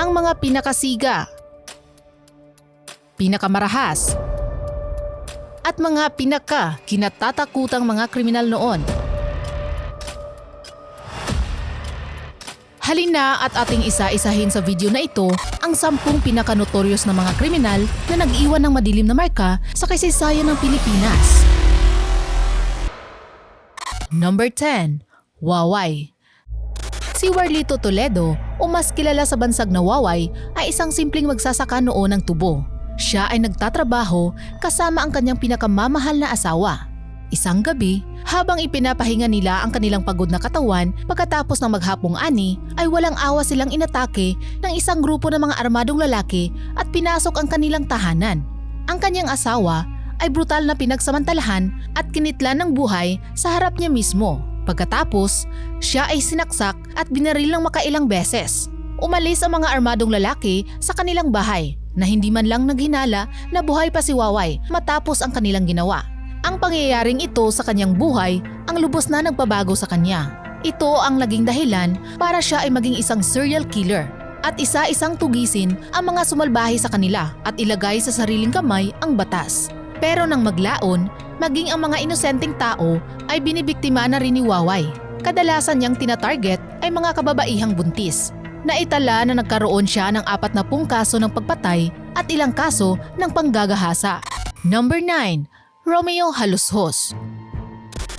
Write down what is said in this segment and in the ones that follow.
ang mga pinakasiga, pinakamarahas, at mga pinaka kinatatakutang mga kriminal noon. Halina at ating isa-isahin sa video na ito ang sampung pinakanotorious na mga kriminal na nag-iwan ng madilim na marka sa kasaysayan ng Pilipinas. Number 10. Waway Si Warlito Toledo o mas kilala sa bansag na Waway ay isang simpleng magsasaka noon ng tubo. Siya ay nagtatrabaho kasama ang kanyang pinakamamahal na asawa. Isang gabi, habang ipinapahinga nila ang kanilang pagod na katawan pagkatapos ng maghapong ani, ay walang awa silang inatake ng isang grupo ng mga armadong lalaki at pinasok ang kanilang tahanan. Ang kanyang asawa ay brutal na pinagsamantalahan at kinitlan ng buhay sa harap niya mismo. Pagkatapos, siya ay sinaksak at binaril ng makailang beses. Umalis ang mga armadong lalaki sa kanilang bahay na hindi man lang naghinala na buhay pa si Waway matapos ang kanilang ginawa. Ang pangyayaring ito sa kanyang buhay ang lubos na nagpabago sa kanya. Ito ang naging dahilan para siya ay maging isang serial killer at isa-isang tugisin ang mga sumalbahe sa kanila at ilagay sa sariling kamay ang batas. Pero nang maglaon, maging ang mga inosenteng tao ay binibiktima na rin ni Waway. Kadalasan niyang tinatarget ay mga kababaihang buntis. Naitala na nagkaroon siya ng apat na pung kaso ng pagpatay at ilang kaso ng panggagahasa. Number 9. Romeo Halushos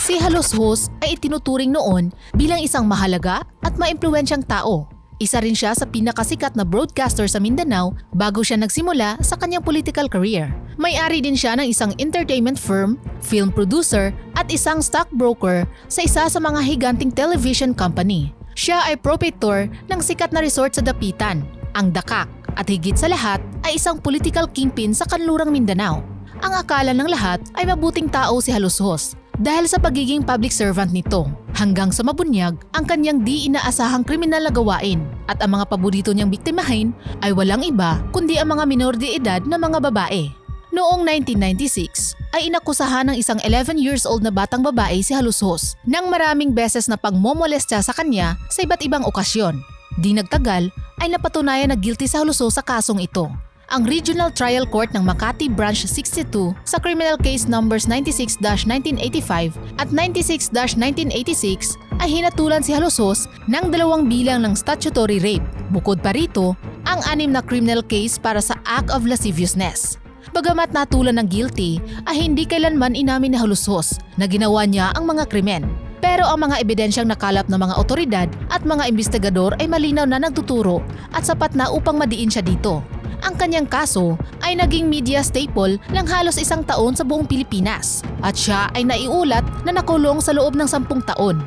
Si Halushos ay itinuturing noon bilang isang mahalaga at maimpluwensyang tao. Isa rin siya sa pinakasikat na broadcaster sa Mindanao bago siya nagsimula sa kanyang political career. May-ari din siya ng isang entertainment firm, film producer at isang stockbroker sa isa sa mga higanting television company. Siya ay proprietor ng sikat na resort sa Dapitan, ang Dakak, at higit sa lahat ay isang political kingpin sa kanlurang Mindanao. Ang akala ng lahat ay mabuting tao si Halushos dahil sa pagiging public servant nito hanggang sa mabunyag ang kanyang di inaasahang kriminal na gawain at ang mga paborito niyang biktimahin ay walang iba kundi ang mga minor de edad na mga babae. Noong 1996 ay inakusahan ng isang 11 years old na batang babae si Halushos ng maraming beses na pagmomolestya sa kanya sa iba't ibang okasyon. Di nagtagal ay napatunayan na guilty si Halushos sa kasong ito ang Regional Trial Court ng Makati Branch 62 sa criminal case numbers 96-1985 at 96-1986 ay hinatulan si Halusos ng dalawang bilang ng statutory rape. Bukod pa rito, ang anim na criminal case para sa act of lasciviousness. Bagamat natulan ng guilty, ay hindi kailanman inamin ni Halusos na ginawa niya ang mga krimen. Pero ang mga ebidensyang nakalap ng mga otoridad at mga investigador ay malinaw na nagtuturo at sapat na upang madiin siya dito. Ang kanyang kaso ay naging media staple ng halos isang taon sa buong Pilipinas at siya ay naiulat na nakulong sa loob ng sampung taon.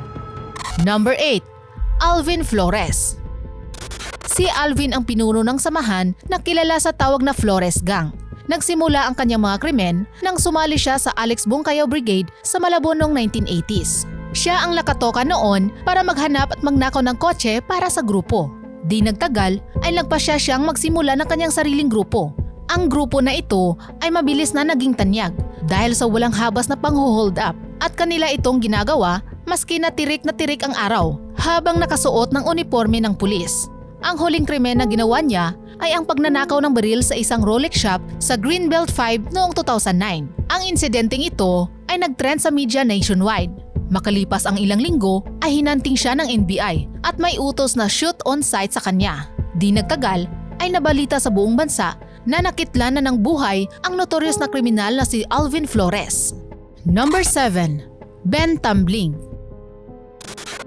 Number 8. Alvin Flores Si Alvin ang pinuno ng samahan na kilala sa tawag na Flores Gang. Nagsimula ang kanyang mga krimen nang sumali siya sa Alex Bungkayaw Brigade sa Malabon noong 1980s. Siya ang lakatoka noon para maghanap at magnakaw ng kotse para sa grupo. Di nagtagal ay nagpasya siyang magsimula ng kanyang sariling grupo. Ang grupo na ito ay mabilis na naging tanyag dahil sa walang habas na pang-hold up at kanila itong ginagawa maski na tirik na tirik ang araw habang nakasuot ng uniforme ng pulis. Ang huling krimen na ginawa niya ay ang pagnanakaw ng baril sa isang Rolex shop sa Greenbelt 5 noong 2009. Ang insidenteng ito ay nagtrend sa media nationwide. Makalipas ang ilang linggo ay hinanting siya ng NBI at may utos na shoot on site sa kanya. Di nagtagal ay nabalita sa buong bansa na nakitlan na ng buhay ang notorious na kriminal na si Alvin Flores. Number 7. Ben Tumbling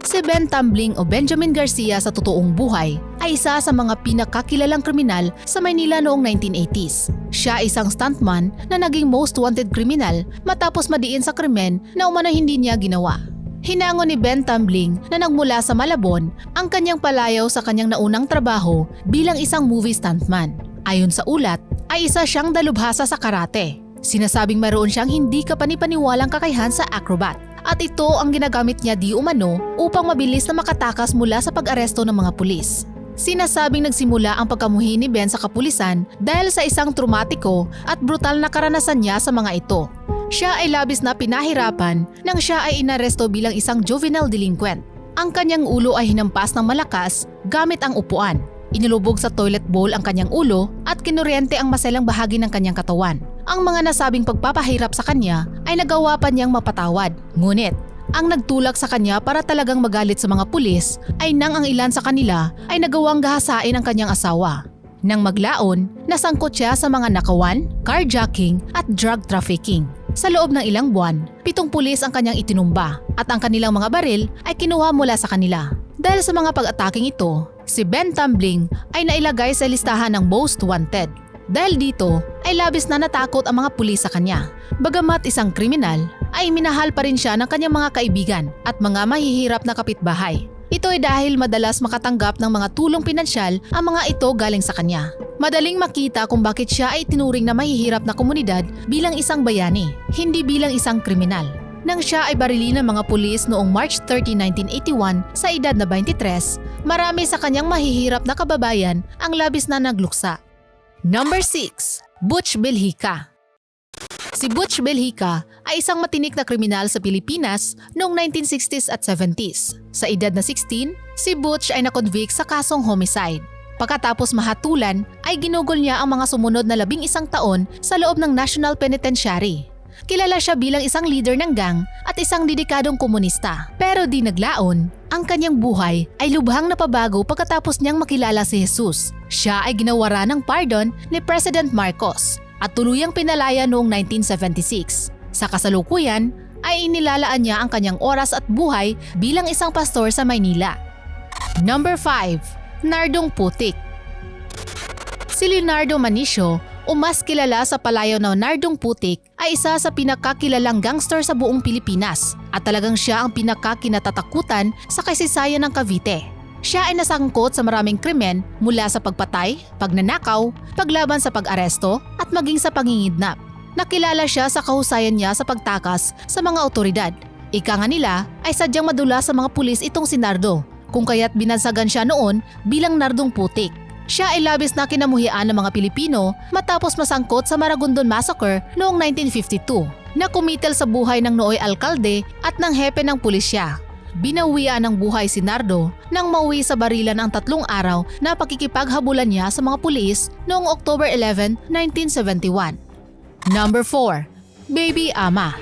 Si Ben Tumbling o Benjamin Garcia sa totoong buhay ay isa sa mga pinakakilalang kriminal sa Maynila noong 1980s. Siya ay isang stuntman na naging most wanted kriminal matapos madiin sa krimen na umano hindi niya ginawa. Hinango ni Ben Tumbling na nagmula sa Malabon ang kanyang palayaw sa kanyang naunang trabaho bilang isang movie stuntman. Ayon sa ulat, ay isa siyang dalubhasa sa karate. Sinasabing mayroon siyang hindi kapanipaniwalang kakayahan sa acrobat at ito ang ginagamit niya di umano upang mabilis na makatakas mula sa pag-aresto ng mga pulis. Sinasabing nagsimula ang pagkamuhi ni Ben sa kapulisan dahil sa isang traumatiko at brutal na karanasan niya sa mga ito. Siya ay labis na pinahirapan nang siya ay inaresto bilang isang juvenile delinquent. Ang kanyang ulo ay hinampas ng malakas gamit ang upuan Inilubog sa toilet bowl ang kanyang ulo at kinuryente ang maselang bahagi ng kanyang katawan. Ang mga nasabing pagpapahirap sa kanya ay nagawa pa niyang mapatawad. Ngunit, ang nagtulak sa kanya para talagang magalit sa mga pulis ay nang ang ilan sa kanila ay nagawang gahasain ang kanyang asawa. Nang maglaon, nasangkot siya sa mga nakawan, carjacking at drug trafficking. Sa loob ng ilang buwan, pitong pulis ang kanyang itinumba at ang kanilang mga baril ay kinuha mula sa kanila. Dahil sa mga pag-ataking ito, si Ben Tumbling ay nailagay sa listahan ng most wanted. Dahil dito ay labis na natakot ang mga pulis sa kanya. Bagamat isang kriminal, ay minahal pa rin siya ng kanyang mga kaibigan at mga mahihirap na kapitbahay. Ito ay dahil madalas makatanggap ng mga tulong pinansyal ang mga ito galing sa kanya. Madaling makita kung bakit siya ay tinuring na mahihirap na komunidad bilang isang bayani, hindi bilang isang kriminal. Nang siya ay barili ng mga pulis noong March 30, 1981 sa edad na 23, marami sa kanyang mahihirap na kababayan ang labis na nagluksa. Number 6. Butch Belhica Si Butch Belhica ay isang matinik na kriminal sa Pilipinas noong 1960s at 70s. Sa edad na 16, si Butch ay nakonvict sa kasong homicide. Pagkatapos mahatulan ay ginugol niya ang mga sumunod na labing isang taon sa loob ng National Penitentiary. Kilala siya bilang isang leader ng gang at isang dedikadong komunista. Pero di naglaon, ang kanyang buhay ay lubhang napabago pagkatapos niyang makilala si Jesus. Siya ay ginawara ng pardon ni President Marcos at tuluyang pinalaya noong 1976. Sa kasalukuyan ay inilalaan niya ang kanyang oras at buhay bilang isang pastor sa Maynila. Number 5. Nardong Putik Si Leonardo Manicio o mas kilala sa palayaw na Nardong Putik ay isa sa pinakakilalang gangster sa buong Pilipinas at talagang siya ang pinakakinatatakutan sa kasaysayan ng Cavite. Siya ay nasangkot sa maraming krimen mula sa pagpatay, pagnanakaw, paglaban sa pag-aresto at maging sa pangingidnap. Nakilala siya sa kahusayan niya sa pagtakas sa mga otoridad. Ika nga nila ay sadyang madula sa mga pulis itong si Nardo, kung kaya't binansagan siya noon bilang Nardong Putik. Siya ay labis na kinamuhian ng mga Pilipino matapos masangkot sa Maragondon Massacre noong 1952 na kumitel sa buhay ng nooy alkalde at ng hepe ng pulisya. Binawian ng buhay si Nardo nang mauwi sa barilan ang tatlong araw na pakikipaghabulan niya sa mga pulis noong October 11, 1971. Number 4. Baby Ama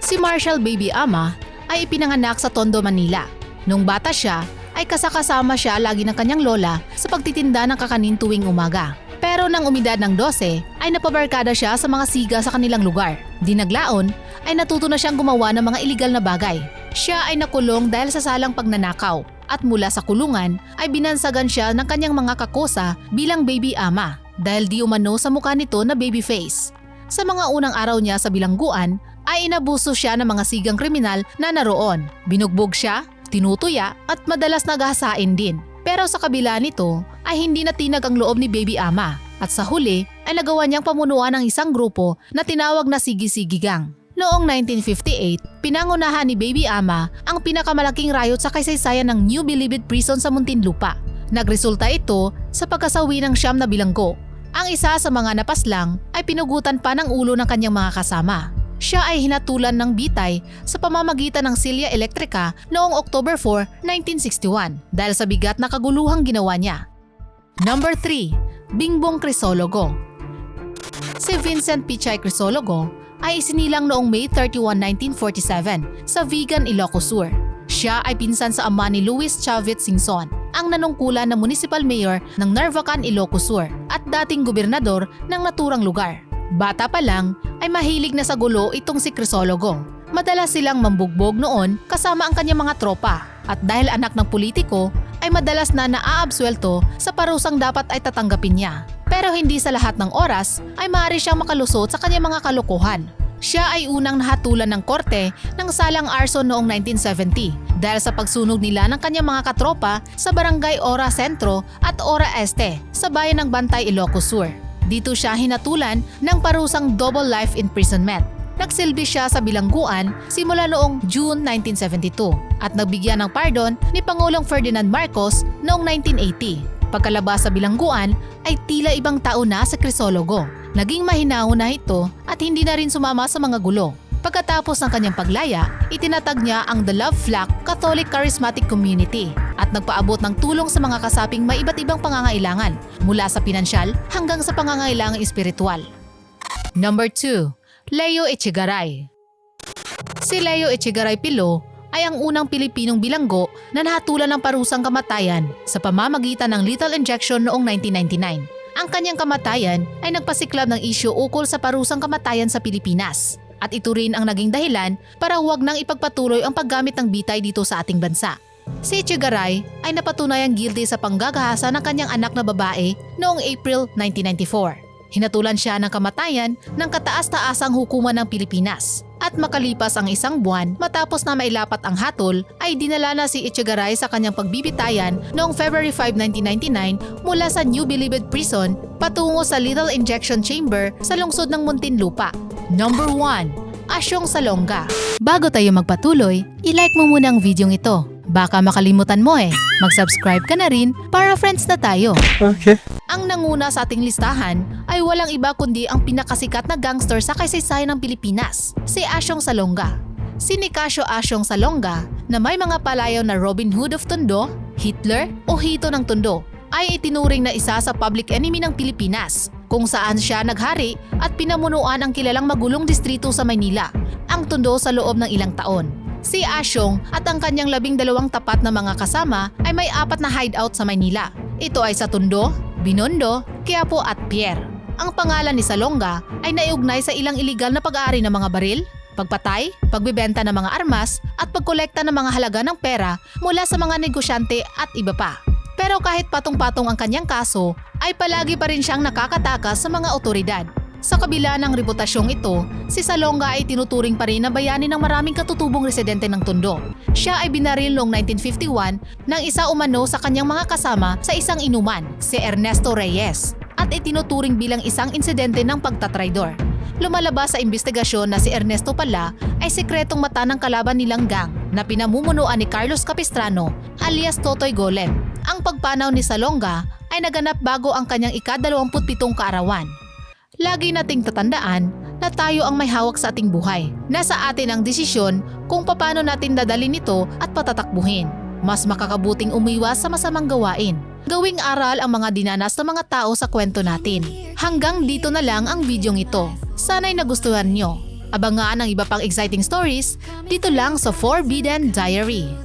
Si Marshall Baby Ama ay ipinanganak sa Tondo, Manila. Nung bata siya, ay kasakasama siya lagi ng kanyang lola sa pagtitinda ng kakanin tuwing umaga. Pero nang umidad ng 12, ay napabarkada siya sa mga siga sa kanilang lugar. Di naglaon, ay natuto na siyang gumawa ng mga iligal na bagay. Siya ay nakulong dahil sa salang pagnanakaw at mula sa kulungan ay binansagan siya ng kanyang mga kakosa bilang baby ama dahil di umano sa mukha nito na baby face. Sa mga unang araw niya sa bilangguan ay inabuso siya ng mga sigang kriminal na naroon. Binugbog siya, tinutuya at madalas nagahasain din. Pero sa kabila nito ay hindi natinag ang loob ni Baby Ama at sa huli ay nagawa niyang pamunuan ng isang grupo na tinawag na Sigi-Sigi Gang. Noong 1958, pinangunahan ni Baby Ama ang pinakamalaking riot sa kasaysayan ng New Bilibid Prison sa Muntinlupa. Nagresulta ito sa pagkasawi ng siyam na bilanggo. Ang isa sa mga napaslang ay pinugutan pa ng ulo ng kanyang mga kasama. Siya ay hinatulan ng bitay sa pamamagitan ng silya elektrika noong October 4, 1961 dahil sa bigat na kaguluhang ginawa niya. Number 3. Bingbong Crisologo Si Vincent Pichay Crisologo ay isinilang noong May 31, 1947 sa Vigan, Ilocos Sur. Siya ay pinsan sa ama ni Luis Chavez Singson, ang nanungkulan na municipal mayor ng Narvacan, Ilocos Sur at dating gobernador ng naturang lugar. Bata pa lang ay mahilig na sa gulo itong si Crisologo. Madalas silang mambugbog noon kasama ang kanyang mga tropa at dahil anak ng politiko ay madalas na naaabswelto sa parusang dapat ay tatanggapin niya. Pero hindi sa lahat ng oras ay maaari siyang makalusot sa kanyang mga kalokohan. Siya ay unang nahatulan ng korte ng salang arson noong 1970 dahil sa pagsunog nila ng kanyang mga katropa sa barangay Ora Centro at Ora Este sa bayan ng Bantay, Ilocos Sur. Dito siya hinatulan ng parusang double life imprisonment. Nagsilbi siya sa bilangguan simula noong June 1972 at nagbigyan ng pardon ni Pangulong Ferdinand Marcos noong 1980. Pagkalabas sa bilangguan ay tila ibang tao na sa Crisologo. Naging mahinahon na ito at hindi na rin sumama sa mga gulo. Pagkatapos ng kanyang paglaya, itinatag niya ang The Love Flock Catholic Charismatic Community at nagpaabot ng tulong sa mga kasaping may iba't ibang pangangailangan mula sa pinansyal hanggang sa pangangailangang espiritual. Number 2. Leo Echegaray Si Leo Echegaray Pilo ay ang unang Pilipinong bilanggo na nahatulan ng parusang kamatayan sa pamamagitan ng lethal injection noong 1999. Ang kanyang kamatayan ay nagpasiklab ng isyu ukol sa parusang kamatayan sa Pilipinas. At ito rin ang naging dahilan para huwag nang ipagpatuloy ang paggamit ng bitay dito sa ating bansa. Si Echegaray ay napatunayang guilty sa panggagahasa ng kanyang anak na babae noong April 1994. Hinatulan siya ng kamatayan ng kataas-taasang hukuman ng Pilipinas. At makalipas ang isang buwan matapos na mailapat ang hatol ay dinala na si Echegaray sa kanyang pagbibitayan noong February 5, 1999 mula sa New Bilibid Prison patungo sa lethal injection chamber sa lungsod ng Muntinlupa. Number 1. Asyong Salonga Bago tayo magpatuloy, ilike mo muna ang video ito. Baka makalimutan mo eh. Mag-subscribe ka na rin para friends na tayo. Okay. Ang nanguna sa ating listahan ay walang iba kundi ang pinakasikat na gangster sa kaysaysayan ng Pilipinas, si Asyong Salonga. Si Nicasio Asyong Salonga na may mga palayaw na Robin Hood of Tondo, Hitler o Hito ng Tondo ay itinuring na isa sa public enemy ng Pilipinas kung saan siya naghari at pinamunuan ang kilalang magulong distrito sa Maynila, ang Tondo sa loob ng ilang taon. Si Asyong at ang kanyang labing dalawang tapat na mga kasama ay may apat na hideout sa Maynila. Ito ay sa Tondo, Binondo, Quiapo at Pierre. Ang pangalan ni Salonga ay naiugnay sa ilang iligal na pag-aari ng mga baril, pagpatay, pagbibenta ng mga armas at pagkolekta ng mga halaga ng pera mula sa mga negosyante at iba pa. Pero kahit patong-patong ang kanyang kaso, ay palagi pa rin siyang nakakatakas sa mga otoridad. Sa kabila ng reputasyong ito, si Salonga ay tinuturing pa rin na bayani ng maraming katutubong residente ng Tondo. Siya ay binaril noong 1951 ng isa umano sa kanyang mga kasama sa isang inuman, si Ernesto Reyes, at itinuturing bilang isang insidente ng pagtatraidor. Lumalabas sa investigasyon na si Ernesto pala ay sekretong mata ng kalaban nilang gang na pinamumunuan ni Carlos Capistrano alias Totoy Golem. Ang pagpanaw ni Salonga ay naganap bago ang kanyang ika-27 kaarawan. Lagi nating tatandaan na tayo ang may hawak sa ating buhay. Nasa atin ang desisyon kung paano natin dadalin ito at patatakbuhin. Mas makakabuting umiwas sa masamang gawain. Gawing aral ang mga dinanas ng mga tao sa kwento natin. Hanggang dito na lang ang videong ito. Sana'y nagustuhan nyo. Abangan ang iba pang exciting stories dito lang sa Forbidden Diary.